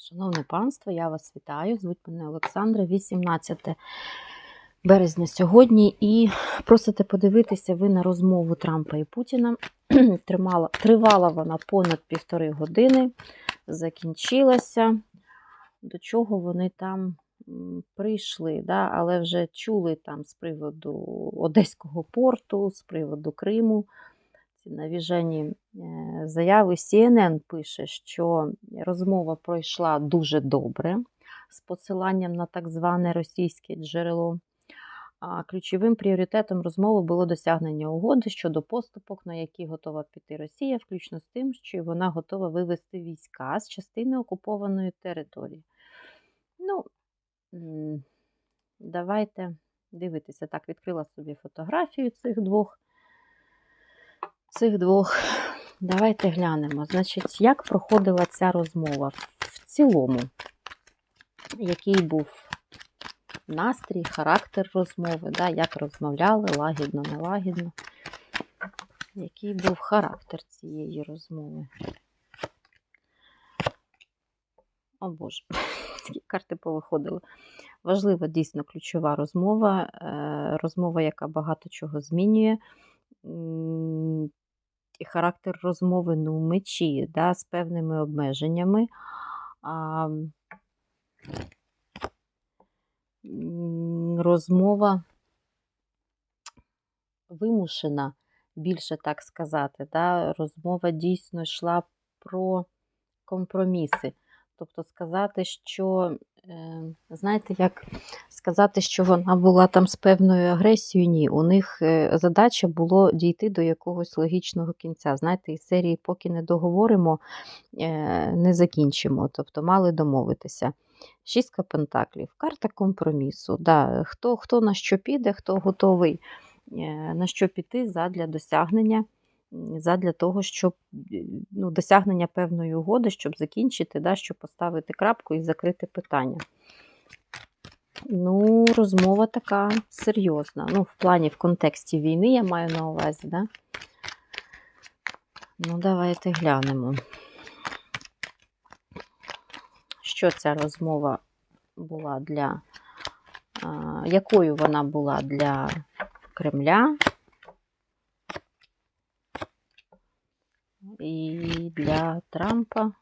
Шановне панство, я вас вітаю. Звуть мене Олександра, 18 березня сьогодні. І просите подивитися ви на розмову Трампа і Путіна. Тримала, тривала вона понад півтори години, закінчилася. До чого вони там прийшли, да? але вже чули там з приводу Одеського порту, з приводу Криму. Навіжені е, заяви CNN пише, що розмова пройшла дуже добре з посиланням на так зване російське джерело. А ключовим пріоритетом розмови було досягнення угоди щодо поступок, на які готова піти Росія, включно з тим, що вона готова вивести війська з частини окупованої території. Ну, давайте дивитися. Так, відкрила собі фотографію цих двох цих двох. Давайте глянемо. Значить, як проходила ця розмова в цілому, який був настрій, характер розмови, да, як розмовляли, лагідно, нелагідно. Який був характер цієї розмови? О Боже, такі карти повиходили. Важлива дійсно ключова розмова, е, розмова, яка багато чого змінює. Характер розмови ну, мечі да, з певними обмеженнями. А, розмова вимушена, більше так сказати. Да? Розмова дійсно йшла про компроміси. Тобто сказати, що, е, знаєте, як сказати, що вона була там з певною агресією, ні. У них е, задача було дійти до якогось логічного кінця. Знаєте, із серії, поки не договоримо, е, не закінчимо. Тобто мали домовитися. Шістка пентаклів, карта компромісу. Да, Хто хто на що піде, хто готовий е, на що піти задля досягнення задля того, щоб ну, досягнення певної угоди, щоб закінчити, да, щоб поставити крапку і закрити питання. Ну, розмова така серйозна. Ну, в плані в контексті війни я маю на увазі, да? Ну, давайте глянемо. Що ця розмова була для, якою вона була для Кремля? і для Трампа.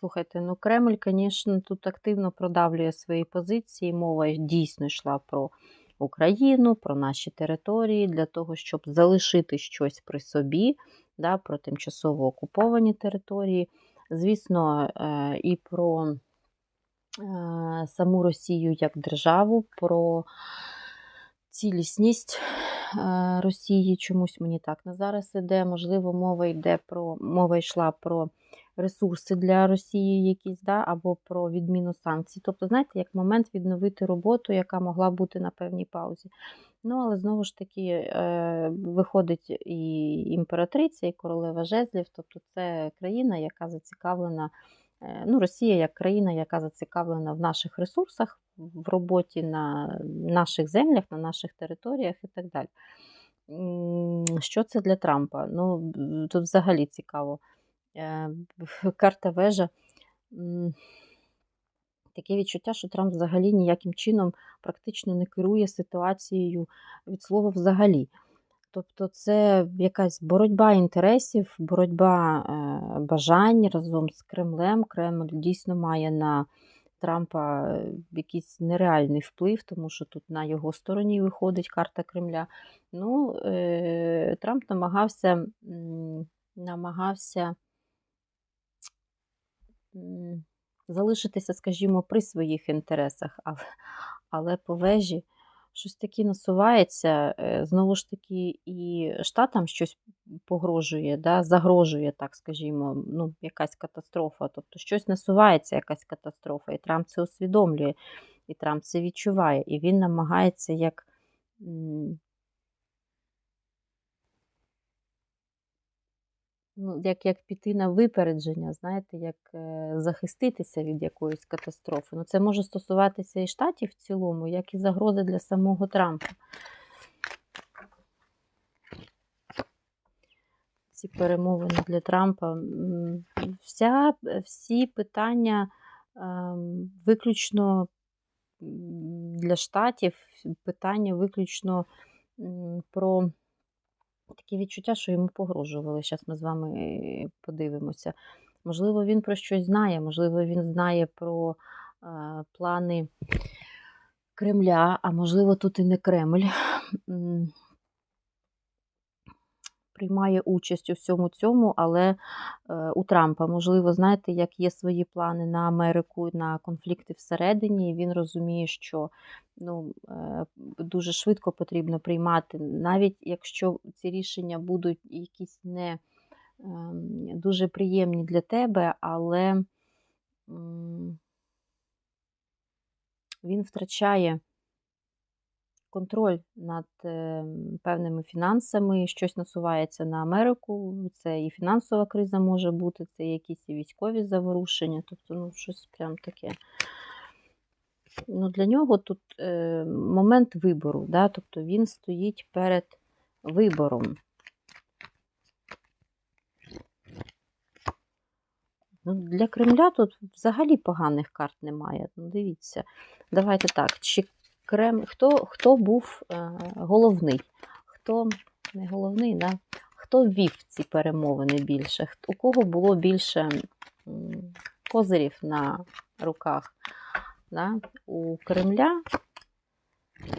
Слухайте, ну Кремль, звісно, тут активно продавлює свої позиції. Мова дійсно йшла про Україну, про наші території, для того, щоб залишити щось при собі, да, про тимчасово окуповані території. Звісно, е, і про Е, саму Росію як державу, про цілісність е, Росії. Чомусь мені так на зараз іде. Можливо, мова йде про мова йшла про ресурси для Росії, якісь, да, або про відміну санкцій. Тобто, знаєте, як момент відновити роботу, яка могла бути на певній паузі. Ну, але знову ж таки е, виходить і імператриця, і королева жезлів, тобто це країна, яка зацікавлена. Е, ну, Росія як країна, яка зацікавлена в наших ресурсах, в роботі на наших землях, на наших територіях і так далі. Що це для Трампа? Ну, Тут взагалі цікаво. Е, карта вежа. Таке відчуття, що Трамп взагалі ніяким чином практично не керує ситуацією від слова взагалі. Тобто це якась боротьба інтересів, боротьба е, бажань разом з Кремлем. Кремль дійсно має на Трампа е, якийсь нереальний вплив, тому що тут на його стороні виходить карта Кремля. Ну, Трамп намагався намагався залишитися, скажімо, при своїх інтересах, але, але по вежі щось таке насувається, е, знову ж таки, і штатам щось погрожує, да, загрожує, так скажімо, ну, якась катастрофа. Тобто щось насувається, якась катастрофа, і Трамп це усвідомлює, і Трамп це відчуває, і він намагається як ну, як як піти на випередження, знаєте, як е, захиститися від якоїсь катастрофи. Ну, Це може стосуватися і штатів в цілому, як і загрози для самого Трампа. Ці перемовини для Трампа. Вся, Всі питання е, виключно для штатів, питання виключно про таке відчуття, що йому погрожували. Зараз ми з вами е, подивимося. Можливо, він про щось знає, можливо, він знає про е, плани Кремля, а можливо, тут і не Кремль. Приймає участь у всьому цьому, але е, у Трампа, можливо, знаєте, як є свої плани на Америку, на конфлікти всередині, і він розуміє, що ну, е, дуже швидко потрібно приймати, навіть якщо ці рішення будуть якісь не ем, дуже приємні для тебе, але він втрачає контроль над е, певними фінансами, щось насувається на Америку. Це і фінансова криза може бути, це якісь і військові заворушення, тобто ну, щось прям таке. Ну, Для нього тут е, момент вибору, да? тобто він стоїть перед вибором. Ну, Для Кремля тут взагалі поганих карт немає. Ну, Дивіться, давайте так. Чи Крем... Хто хто був е, головний? Хто не головний, да? хто ввів ці перемовини більше? У кого було більше козирів на руках? Да? У Кремля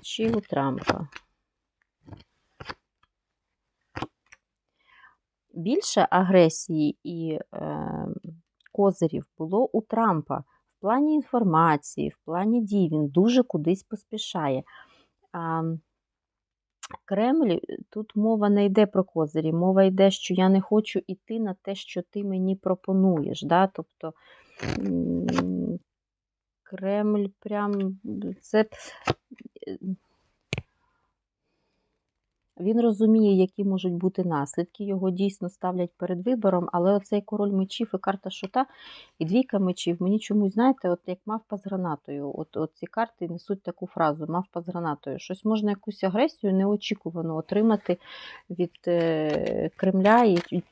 чи у Трампа? Більше агресії і е, козирів було у Трампа в плані інформації, в плані дій. Він дуже кудись поспішає. А, Кремль, тут мова не йде про козирі, мова йде, що я не хочу йти на те, що ти мені пропонуєш. Да? Тобто Кремль прям це. Він розуміє, які можуть бути наслідки. Його дійсно ставлять перед вибором, але оцей король мечів і карта шута, і двійка мечів, мені чомусь, знаєте, от як мавпа з гранатою. От, от ці карти несуть таку фразу мавпа з гранатою. Щось можна якусь агресію неочікувано отримати від е, Кремля, і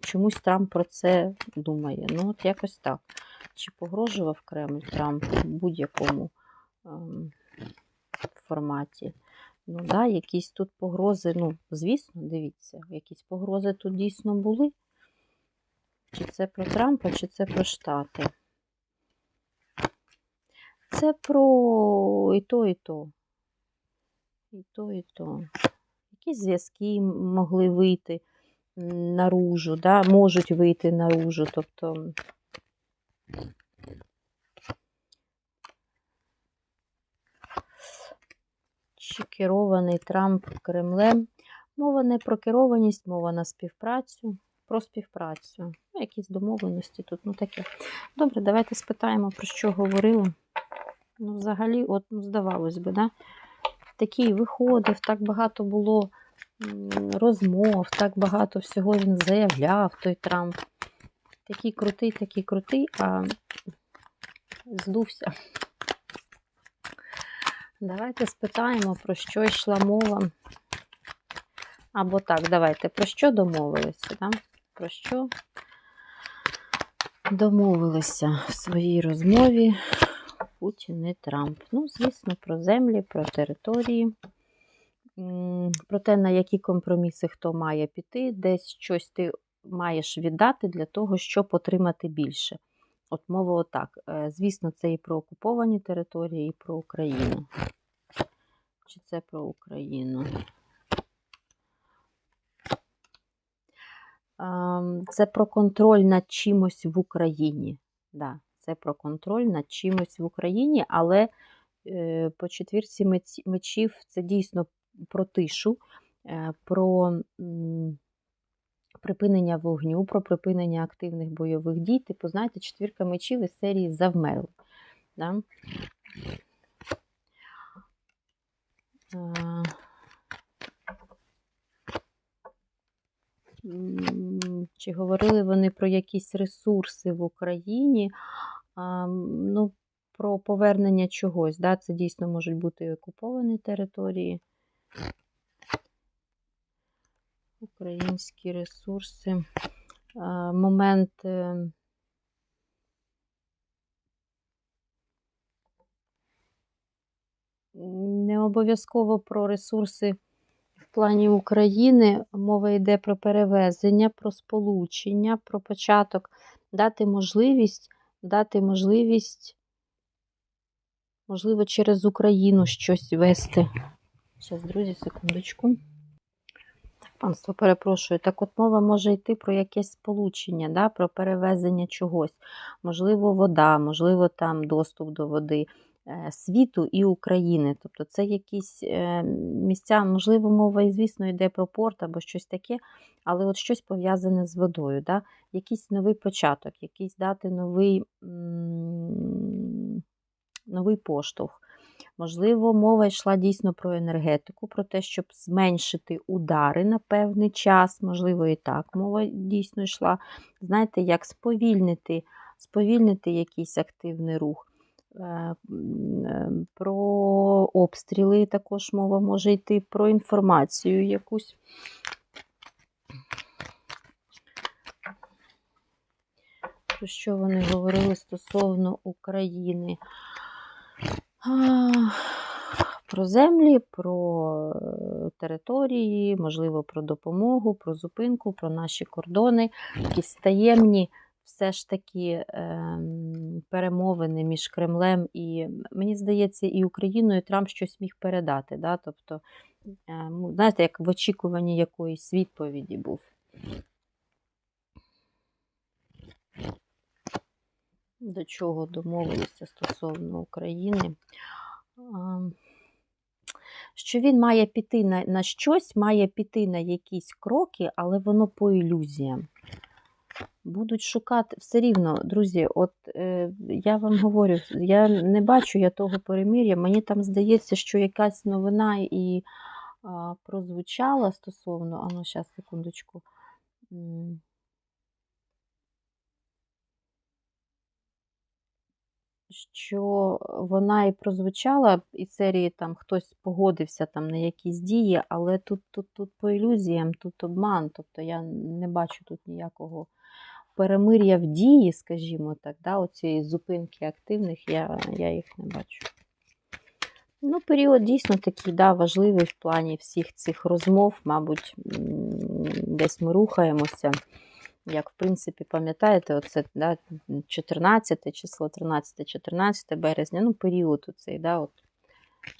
чомусь Трамп про це думає. Ну, от якось так. Чи погрожував Кремль Трамп будь-якому ем, форматі? Ну, да, якісь тут погрози, ну, звісно, дивіться, якісь погрози тут дійсно були. Чи це про Трампа, чи це про Штати? Це про і то, і то. І то, і то. Якісь зв'язки могли вийти наружу, да? можуть вийти наружу. Тобто. Керований Трамп Кремлем. Мова не про керованість, мова на співпрацю, про співпрацю. Ну, якісь домовленості тут, ну таке. Добре, давайте спитаємо, про що говорили. Ну, взагалі, от, ну, здавалось би, да? такий виходив, так багато було розмов, так багато всього він заявляв, той Трамп. Такий крутий, такий крутий, а здувся. Давайте спитаємо, про що йшла мова. Або так, давайте, про що домовилися? Да? Про що домовилися в своїй розмові Путін і Трамп? Ну, звісно, про землі, про території, про те, на які компроміси хто має піти, десь щось ти маєш віддати для того, щоб отримати більше. От мова отак. Звісно, це і про окуповані території, і про Україну. Чи це про Україну? Це про контроль над чимось в Україні. Да, Це про контроль над чимось в Україні, але е, по четвірці мечів це дійсно про тишу, е, про припинення вогню, про припинення активних бойових дій. Типу, знаєте, четвірка мечів із серії завмерли. Да? Чи говорили вони про якісь ресурси в Україні? Ну, про повернення чогось. Да? Це дійсно можуть бути окуповані території. Українські ресурси. Момент. е, Не обов'язково про ресурси в плані України. Мова йде про перевезення, про сполучення, про початок, дати можливість, дати можливість, можливо, через Україну щось вести. Зараз, друзі, секундочку. Панство, перепрошую. Так от мова може йти про якесь сполучення, да, про перевезення чогось. Можливо, вода, можливо, там доступ до води е, світу і України. Тобто це якісь е, місця, можливо, мова і, звісно, йде про порт або щось таке, але от щось пов'язане з водою. Да? Якийсь новий початок, якийсь дати новий, новий поштовх. Можливо, мова йшла дійсно про енергетику, про те, щоб зменшити удари на певний час. Можливо, і так мова дійсно йшла. Знаєте, як сповільнити, сповільнити якийсь активний рух. Е, е, Про обстріли також мова може йти, про інформацію якусь. Про що вони говорили стосовно України? Про землі, про е, території, можливо, про допомогу, про зупинку, про наші кордони, якісь таємні все ж таки ем, перемовини між Кремлем і, мені здається, і Україною Трамп щось міг передати. Да? Тобто, е, ну, знаєте, як в очікуванні якоїсь відповіді був. До чого домовилися стосовно України? Що він має піти на, на щось, має піти на якісь кроки, але воно по ілюзіям. Будуть шукати все рівно, друзі. От е, я вам говорю, я не бачу я того перемир'я. Мені там здається, що якась новина і а, прозвучала стосовно. А ну, зараз, секундочку. Що вона і прозвучала із серії там хтось погодився там на якісь дії, але тут, тут, тут по ілюзіям, тут обман. Тобто я не бачу тут ніякого перемир'я в дії, скажімо так, да, оцієї зупинки активних, я, я їх не бачу. Ну, період дійсно такий да, важливий в плані всіх цих розмов, мабуть, десь ми рухаємося. Як, в принципі, пам'ятаєте, оце да, 14 число, 13-14 березня, ну, період оцей, да, от,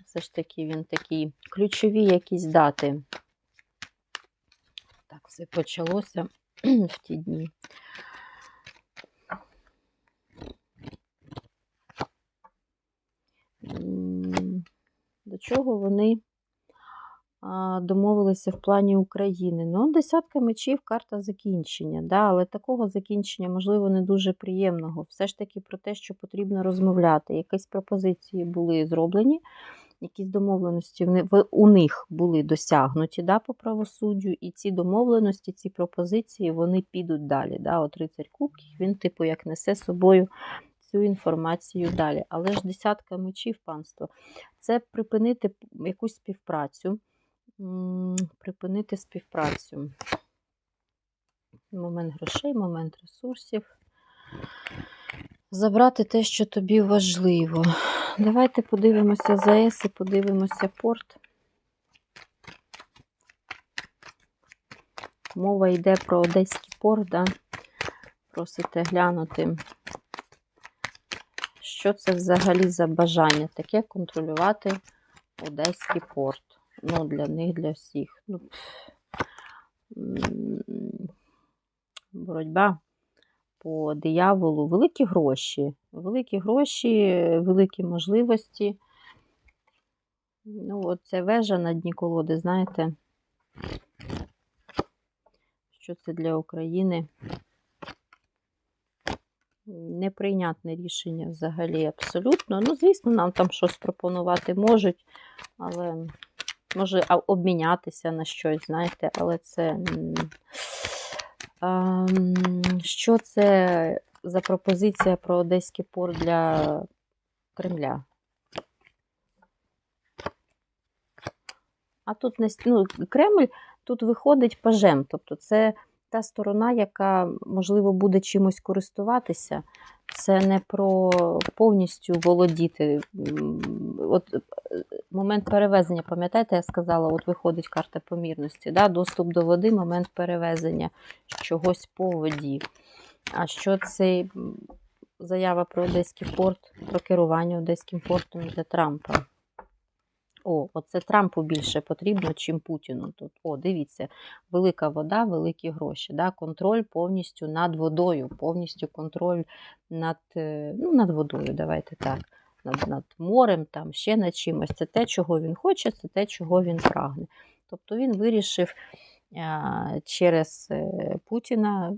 все ж таки він такий ключові якісь дати. Так, все почалося в ті дні. До чого вони домовилися в плані України? Ну, десятка мечів, карта закінчення. Да, але такого закінчення, можливо, не дуже приємного. Все ж таки про те, що потрібно розмовляти. Якісь пропозиції були зроблені, якісь домовленості у них були досягнуті да, по правосуддю, і ці домовленості, ці пропозиції, вони підуть далі. Да. От рицарь кубків, він, типу, як несе собою цю інформацію далі. Але ж десятка мечів, панство, це припинити якусь співпрацю. Припинити співпрацю. Момент грошей, момент ресурсів. Забрати те, що тобі важливо. Давайте подивимося ЗАЕС і подивимося порт. Мова йде про Одеський порт, да? просите глянути. Що це взагалі за бажання таке контролювати Одеський порт? Ну, для них, для всіх. Ну, боротьба по дияволу, великі гроші. Великі гроші, великі можливості. Ну, от це вежа на дні колоди, знаєте, що це для України? Неприйнятне рішення взагалі абсолютно. Ну, звісно, нам там щось пропонувати можуть, але може обмінятися на щось, знаєте, але це. Що це за пропозиція про Одеський порт для Кремля? А тут ну, Кремль тут виходить пажем, тобто це та сторона, яка, можливо, буде чимось користуватися. Це не про повністю володіти. От е, момент перевезення, пам'ятаєте, я сказала, от виходить карта помірності, да? доступ до води, момент перевезення чогось по воді. А що це заява про Одеський порт, про керування Одеським портом для Трампа? О, оце Трампу більше потрібно, чим Путіну. Тут, о, дивіться, велика вода, великі гроші. Да? Контроль повністю над водою, повністю контроль над, е, ну, над водою, давайте так, над, над морем, там, ще над чимось. Це те, чого він хоче, це те, чого він прагне. Тобто він вирішив через е, Путіна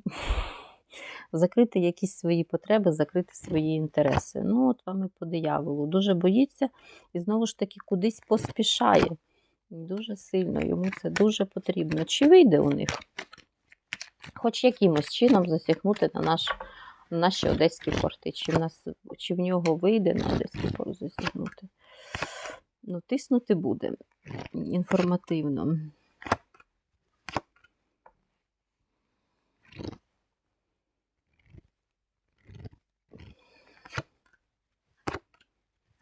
закрити якісь свої потреби, закрити свої інтереси. Ну, от вам і по дияволу. Дуже боїться і знову ж таки кудись поспішає. Дуже сильно йому це дуже потрібно. Чи вийде у них? Хоч якимось чином засягнути на, наш, на наші одеські порти. Чи в, нас, чи в нього вийде на одеський порт засягнути? Ну, тиснути буде інформативно.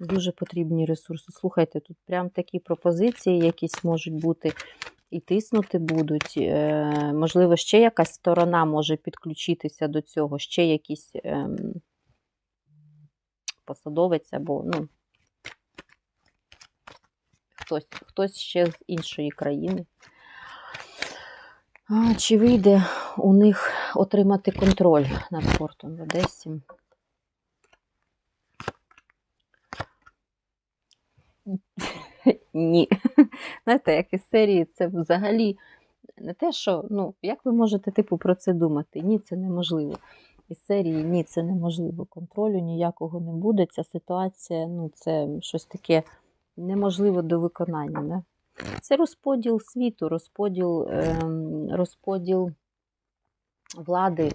Дуже потрібні ресурси. Слухайте, тут прям такі пропозиції якісь можуть бути і тиснути будуть. Е, можливо, ще якась сторона може підключитися до цього, ще якийсь е, посадовець або ну, хтось, хтось ще з іншої країни. Чи вийде у них отримати контроль над портом в Одесі? Ні. Знаєте, як із серії, це взагалі не те, що, ну, як ви можете, типу, про це думати? Ні, це неможливо. Із серії ні, це неможливо. Контролю ніякого не буде. Ця ситуація, ну, це щось таке неможливо до виконання. Не? Це розподіл світу, розподіл, ем, розподіл влади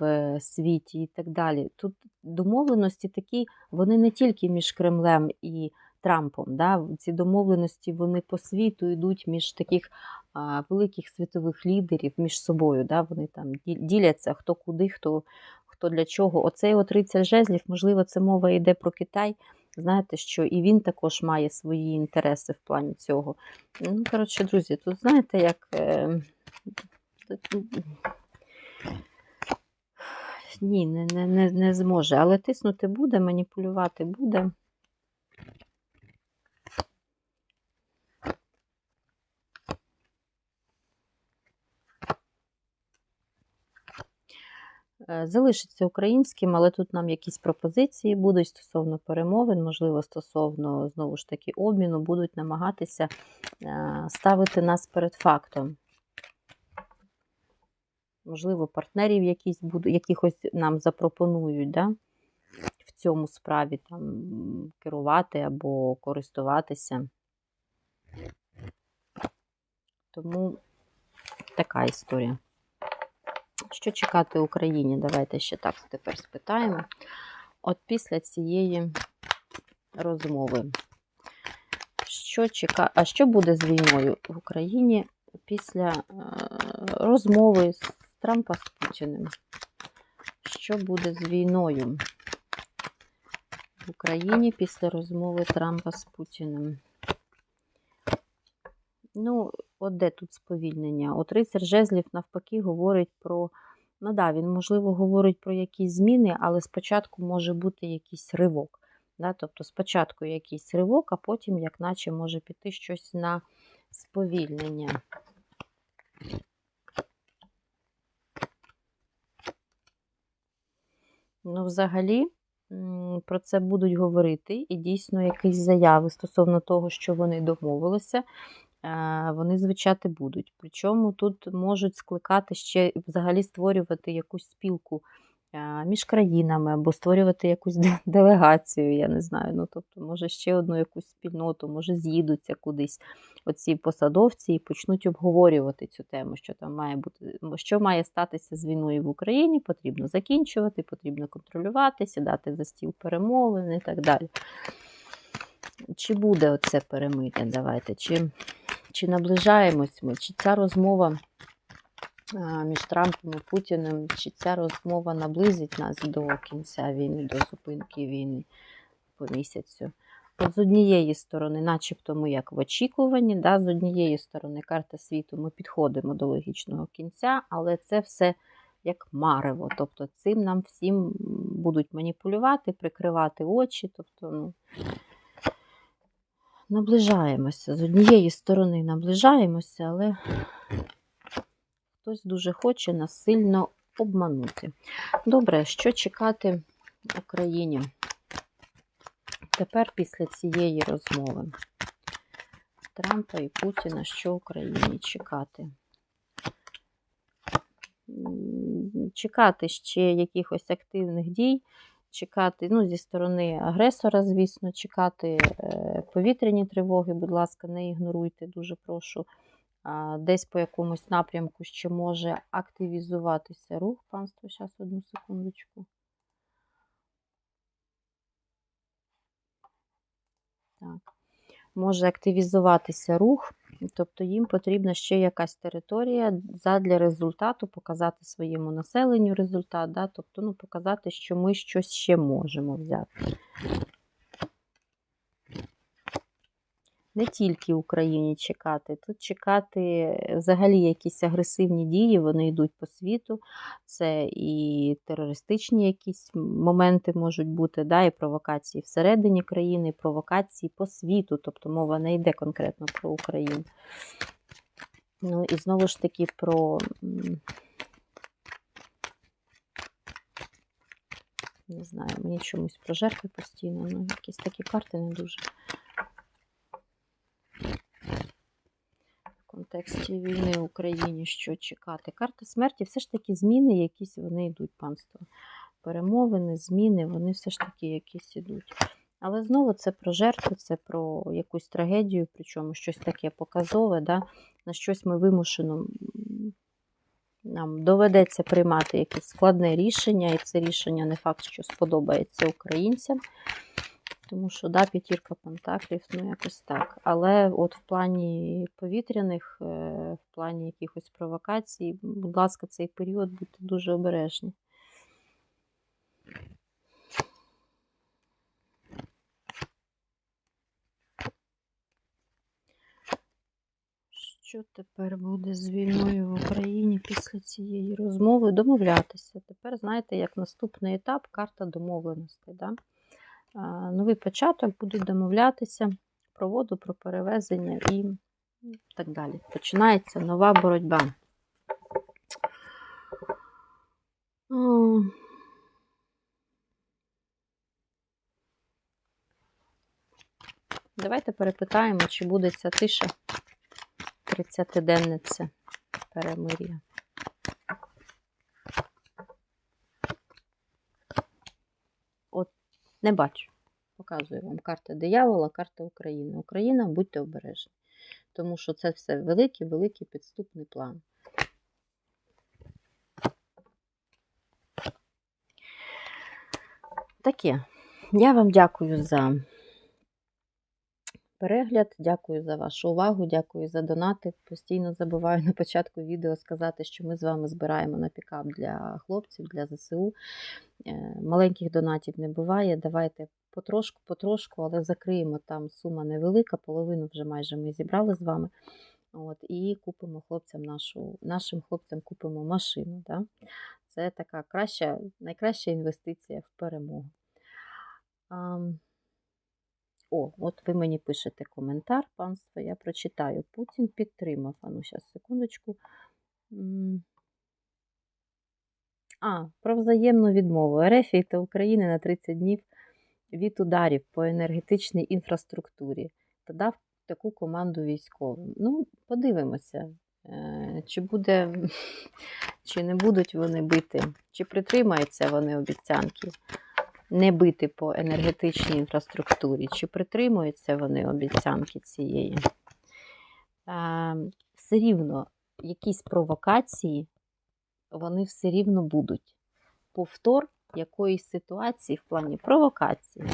в світі і так далі. Тут домовленості такі, вони не тільки між Кремлем і Трампом. Да? Ці домовленості вони по світу йдуть між таких а, великих світових лідерів між собою. Да? Вони там діляться хто куди, хто, хто для чого. Оцей от 30 жезлів, можливо, це мова йде про Китай. Знаєте, що і він також має свої інтереси в плані цього. Ну, коротше, друзі, тут знаєте, як. Е, ні, не, не, не, не зможе. Але тиснути буде, маніпулювати буде. Залишиться українським, але тут нам якісь пропозиції будуть стосовно перемовин, можливо, стосовно знову ж таки обміну, будуть намагатися е, ставити нас перед фактом. Можливо, партнерів якісь будуть, якихось нам запропонують да? в цьому справі там, керувати або користуватися. Тому така історія. Що чекати Україні? Давайте ще так тепер спитаємо. От після цієї розмови. Що чека... А що буде з війною в Україні після е, розмови з Трампа з Путіним? Що буде з війною в Україні після розмови Трампа з Путіним? Ну, от де тут сповільнення? От рицар жезлів навпаки говорить про. Ну да, він, можливо, говорить про якісь зміни, але спочатку може бути якийсь ривок. Да? Тобто спочатку якийсь ривок, а потім, як наче, може піти щось на сповільнення. Ну, взагалі, про це будуть говорити, і дійсно якісь заяви стосовно того, що вони домовилися, вони звучати будуть. Причому тут можуть скликати ще взагалі створювати якусь спілку між країнами або створювати якусь делегацію, я не знаю. Ну, тобто, може, ще одну якусь спільноту, може, з'їдуться кудись оці посадовці і почнуть обговорювати цю тему, що там має бути, що має статися з війною в Україні, потрібно закінчувати, потрібно контролювати, сідати за стіл перемовин і так далі. Чи буде оце перемир'я? Давайте. Чи чи наближаємось ми, чи ця розмова між Трампом і Путіним, чи ця розмова наблизить нас до кінця війни, до зупинки війни по місяцю. От з однієї сторони, начебто ми як в очікуванні, да, з однієї сторони, карта світу, ми підходимо до логічного кінця, але це все як марево. Тобто цим нам всім будуть маніпулювати, прикривати очі. Тобто, ну, наближаємося. З однієї сторони наближаємося, але хтось дуже хоче нас сильно обманути. Добре, що чекати Україні? Тепер після цієї розмови Трампа і Путіна, що Україні чекати? Чекати ще якихось активних дій, чекати ну, зі сторони агресора, звісно, чекати е, повітряні тривоги, будь ласка, не ігноруйте, дуже прошу. Десь по якомусь напрямку ще може активізуватися рух. Панство, зараз одну секундочку. Так. Може активізуватися рух, тобто їм потрібна ще якась територія задля результату, показати своєму населенню результат, да? тобто ну, показати, що ми щось ще можемо взяти. Не тільки Україні чекати, тут чекати взагалі якісь агресивні дії, вони йдуть по світу. Це і терористичні якісь моменти можуть бути, да, і провокації всередині країни, і провокації по світу. Тобто мова не йде конкретно про Україну. Ну і знову ж таки про. Не знаю, мені чомусь про жертви постійно, ну якісь такі карти не дуже. В контексті війни в Україні що чекати? Карта смерті, все ж таки зміни якісь вони йдуть, панство. Перемовини, зміни, вони все ж таки якісь ідуть. Але знову це про жертву, це про якусь трагедію, причому щось таке показове, да? на щось ми вимушено нам доведеться приймати якесь складне рішення, і це рішення не факт, що сподобається українцям. Тому що, да, п'ятірка пентаклів, ну якось так. Але от в плані повітряних, е, в плані якихось провокацій, будь ласка, цей період будьте дуже обережні. Що тепер буде з війною в Україні після цієї розмови? Домовлятися. Тепер, знаєте, як наступний етап карта домовленостей. Да? Новий початок будуть домовлятися про воду, про перевезення і так далі. Починається нова боротьба. Давайте перепитаємо, чи буде ця тиша 30-денниця перемир'я. Не бачу. Показую вам карта диявола, карта України. Україна, будьте обережні. Тому що це все великий, великий підступний план. Таке. Я вам дякую за перегляд, дякую за вашу увагу, дякую за донати. Постійно забуваю на початку відео сказати, що ми з вами збираємо на пікап для хлопців, для ЗСУ. Е, Маленьких донатів не буває. Давайте потрошку, потрошку, але закриємо там сума невелика, половину вже майже ми зібрали з вами. От, І купимо хлопцям нашу, нашим хлопцям купимо машину. Да? Це така краща, найкраща інвестиція в перемогу. О, от ви мені пишете коментар, панство, я прочитаю. Путін підтримав. А ну, зараз, секундочку. А, про взаємну відмову РФ та України на 30 днів від ударів по енергетичній інфраструктурі та дав таку команду військовим. Ну, подивимося, е, чи буде, чи не будуть вони бити, чи притримаються вони обіцянки не бити по енергетичній інфраструктурі, чи притримуються вони обіцянки цієї. Е, Все рівно якісь провокації, вони все рівно будуть. Повтор якоїсь ситуації в плані провокації.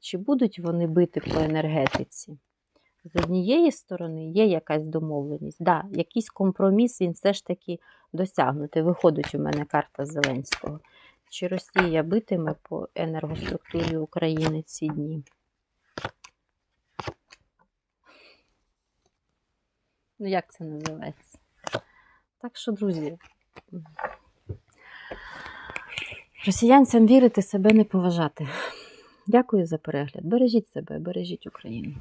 Чи будуть вони бити по енергетиці? з однієї сторони є якась домовленість, да, якийсь компроміс він все ж таки досягнути. Виходить у мене карта Зеленського. Чи Росія битиме по енергоструктурі України ці дні? Ну, як це називається? Так що, друзі, росіянцям вірити себе не поважати. Дякую за перегляд. Бережіть себе, бережіть Україну.